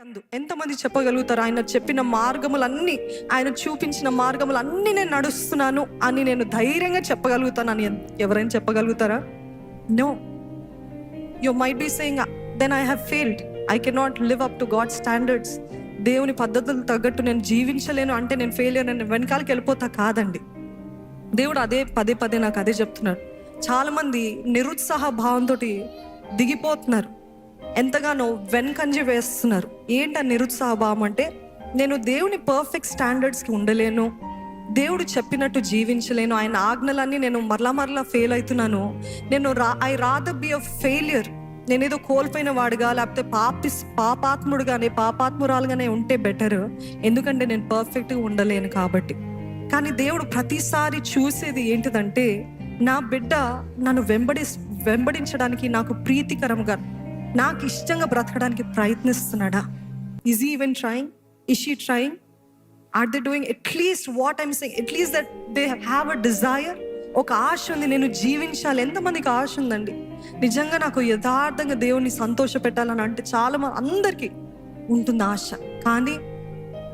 అందు ఎంతమంది చెప్పగలుగుతారు? ఆయన చెప్పిన మార్గములన్నీ ఆయన చూపించిన మార్గములన్నీ నేను నడుస్తున్నాను అని నేను ధైర్యంగా చెప్పగలుగుతాను అని ఎవరైనా చెప్పగలుగుతారా? No you might be saying then I have failed I can not live up to God standards దేవుని పద్ధతులు తగ్గట్టు నేను జీవించలేను అంటే నేను ఫెయిల్యూర్ నేను వెనకాలకి వెళ్ళిపోతా కాదండి. దేవుడు అదే పదే పదే నాకు అదే చెప్తున్నాడు. చాలామంది నిరుత్సాహ భావంతో దిగిపోతున్నారు. ఎంతగానో వెనకంజ వేస్తున్నారు. ఏంటి నిరుత్సాహభావం నిరుత్సాహ భావం అంటే నేను దేవుని పర్ఫెక్ట్ స్టాండర్డ్స్కి ఉండలేను. దేవుడు చెప్పినట్టు జీవించలేను. ఆయన ఆజ్ఞలన్నీ నేను మరలా మరలా ఫెయిల్ అవుతున్నాను. నేను రా ఐ రాద బి అ ఫెయిలియర్ నేనేదో కోల్పోయిన వాడుగా లేకపోతే పాపి పాపాత్ముడుగానే పాపాత్మురాలుగానే ఉంటే బెటర్ ఎందుకంటే నేను పర్ఫెక్ట్గా ఉండలేను కాబట్టి. కానీ దేవుడు ప్రతిసారి చూసేది ఏంటిదంటే నా బిడ్డ నన్ను వెంబడి వెంబడించడానికి నాకు ప్రీతికరంగా నాకు ఇష్టంగా బ్రతకడానికి ప్రయత్నిస్తున్నాడా? Is even trying is she trying are they doing at least what I'm saying at least that they have a desire ఒక ఆశ ఉంది నేను జీవించాలి. ఎంతమందికి ఆశ ఉందండి? నిజంగా నాకు యథార్థంగా దేవుణ్ణి సంతోష పెట్టాలని అంటే చాలా మంది అందరికీ ఉంటుంది ఆశ. కానీ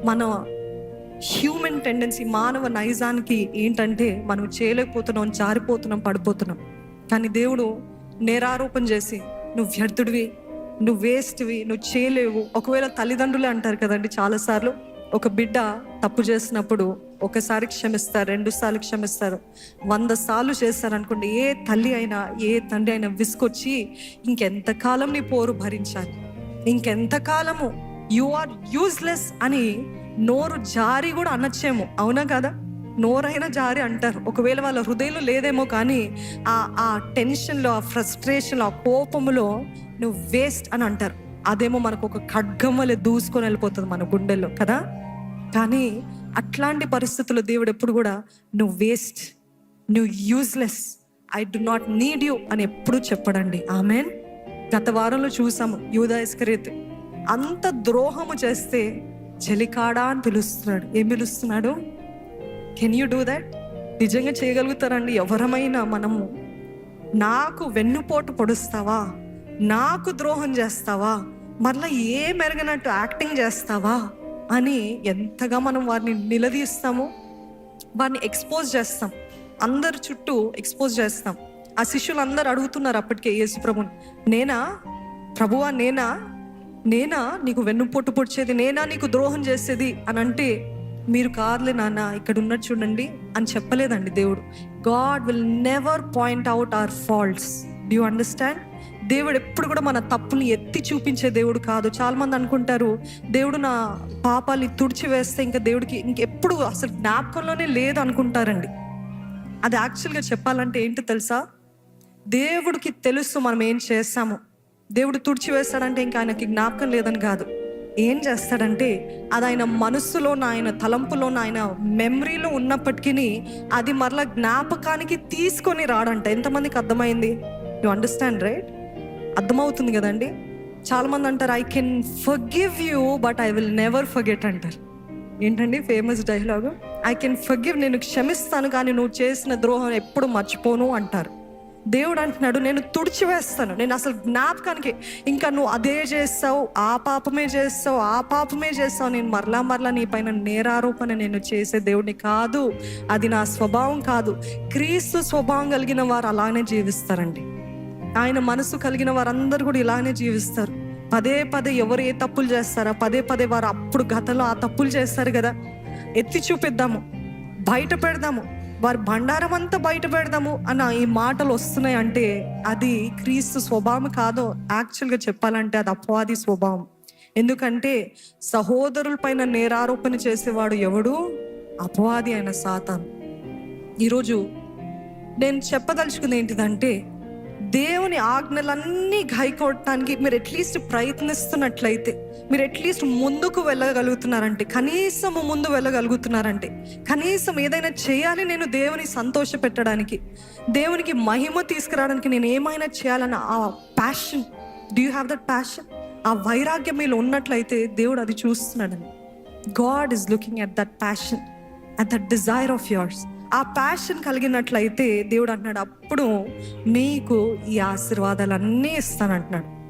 మన హ్యూమన్ టెండెన్సీ మానవ నైజానికి ఏంటంటే మనం చేయలేకపోతున్నాం జారిపోతున్నాం పడిపోతున్నాం. కానీ దేవుడు నేరారోపణ చేసి నువ్వు వ్యర్థుడివి నువ్వు వేస్ట్వి నువ్వు చేయలేవు. ఒకవేళ తల్లిదండ్రులే అంటారు కదండి చాలాసార్లు ఒక బిడ్డ తప్పు చేసినప్పుడు ఒకసారి క్షమిస్తారు రెండు సార్లు క్షమిస్తారు. వంద సార్లు చేస్తారు అనుకోండి ఏ తల్లి అయినా ఏ తండ్రి అయినా విసుకొచ్చి ఇంకెంతకాలం నీ పోరు భరించాలి? ఇంకెంతకాలము యు ఆర్ యూజ్లెస్ అని నోరు జారి కూడా అనొచ్చేమో. అవునా కదా? నోరైనా జారి అంటారు. ఒకవేళ వాళ్ళ హృదయంలో లేదేమో కానీ ఆ ఆ టెన్షన్లో ఆ ఫ్రస్ట్రేషన్లో ఆ కోపములో నువ్వు వేస్ట్ అని అంటారు. అదేమో మనకు ఒక ఖడ్గం వల్ల దూసుకొని వెళ్ళిపోతుంది మన గుండెల్లో కదా? కానీ అట్లాంటి పరిస్థితుల్లో దేవుడు ఎప్పుడు కూడా నువ్వు వేస్ట్ నువ్వు useless I do not need you అని ఎప్పుడు చెప్పడండి. ఆమెన్ గత వారంలో చూసాము యూదాయస్కరేత్ అంత ద్రోహము చేస్తే జలికాడా అని పిలుస్తున్నాడు. ఏం పిలుస్తున్నాడు? కెన్ యూ డూ దట్ నిజంగా చేయగలుగుతారండి. ఎవరమైనా మనము నాకు వెన్నుపోటు పొడుస్తావా? నాకు ద్రోహం చేస్తావా? మరలా ఏ మెరగనట్టు యాక్టింగ్ చేస్తావా? అని ఎంతగా మనం వారిని నిలదీస్తామో వారిని ఎక్స్పోజ్ చేస్తాం. అందరి చుట్టూ ఎక్స్పోజ్ చేస్తాం. ఆ శిష్యులు అందరు అడుగుతున్నారు అప్పటికే యేసు ప్రభుని. నేనా? ప్రభువా నేనా? నేనా నీకు వెన్నుపోటు పొడిచేది? నేనా నీకు ద్రోహం చేసేది? అని అంటే మీరు కాదులే నాన్న ఇక్కడ ఉన్నట్టు చూడండి అని చెప్పలేదండి దేవుడు. God will never point out our faults do you understand దేవుడు ఎప్పుడు కూడా మన తప్పుని ఎత్తి చూపించే దేవుడు కాదు. చాలామంది అనుకుంటారు దేవుడు నా పాపాలు తుడిచివేస్తే ఇంకా దేవుడికి ఇంకెప్పుడు అసలు జ్ఞాపకంలోనే లేదు అనుకుంటారండి. అది యాక్చువల్గా చెప్పాలంటే ఏంటో తెలుసా? దేవుడికి తెలుసు మనం ఏం చేస్తాము. దేవుడు తుడిచి వేస్తాడంటే ఇంకా ఆయనకి జ్ఞాపకం లేదని కాదు. ఏం చేస్తాడంటే అది ఆయన మనస్సులో ఆయన తలంపులో ఆయన మెమరీలో ఉన్నప్పటికీ అది మరలా జ్ఞాపకానికి తీసుకొని రాడంట. ఎంతమందికి అర్థమైంది? యు అండర్స్టాండ్ రైట్ అర్థమవుతుంది కదండి? చాలామంది అంటారు I can forgive you but I will never forget అంటారు. ఏంటండి famous dialogue I can forgive నేను క్షమిస్తాను కానీ నువ్వు చేసిన ద్రోహం ఎప్పుడు మర్చిపోను అంటారు. దేవుడు అంటున్నాడు నేను తుడిచివేస్తాను. నేను అసలు జ్ఞాపకానికి ఇంకా నువ్వు అదే చేస్తావు ఆ పాపమే చేస్తావు ఆ పాపమే చేస్తావు. నేను మరలా మరలా నీ పైన నేరారోపణ నేను చేసే దేవుడిని కాదు. అది నా స్వభావం కాదు. క్రీస్తు స్వభావం కలిగిన వారు అలానే జీవిస్తారండి. ఆయన మనసు కలిగిన వారందరూ కూడా ఇలానే జీవిస్తారు. పదే పదే ఎవరు ఏ తప్పులు చేస్తారా పదే పదే వారు అప్పుడు గతంలో ఆ తప్పులు చేస్తారు కదా. ఎత్తి చూపిద్దాము బయట పెడదాము వారి బండారం అంతా బయట పెడదాము అన్న ఈ మాటలు వస్తున్నాయి అంటే అది క్రీస్తు స్వభావం కాదో. యాక్చువల్గా చెప్పాలంటే అది అపవాది స్వభావం. ఎందుకంటే సహోదరుల పైన నేరారోపణ చేసేవాడు ఎవడు? అపవాది అయిన సాతాను. ఈరోజు నేను చెప్పదలుచుకుంది ఏంటిదంటే దేవుని ఆజ్ఞలన్నీ గైకొట్టడానికి మీరు అట్లీస్ట్ ప్రయత్నిస్తున్నట్లయితే మీరు అట్లీస్ట్ ముందుకు వెళ్ళగలుగుతున్నారంటే కనీసం ముందు వెళ్ళగలుగుతున్నారంటే కనీసం ఏదైనా చేయాలి నేను దేవుని సంతోష పెట్టడానికి దేవునికి మహిమ తీసుకురావడానికి నేను ఏమైనా చేయాలన్న ఆ passion do have that passion ఆ వైరాగ్యం మీలో ఉన్నట్లయితే దేవుడు అది చూస్తున్నాడని God is looking at that passion at that desire of yours ఆ ప్యాషన్ కలిగినట్లయితే దేవుడు అంటున్నాడు అప్పుడు మీకు ఈ ఆశీర్వాదాలన్నీ ఇస్తానంటున్నాడు.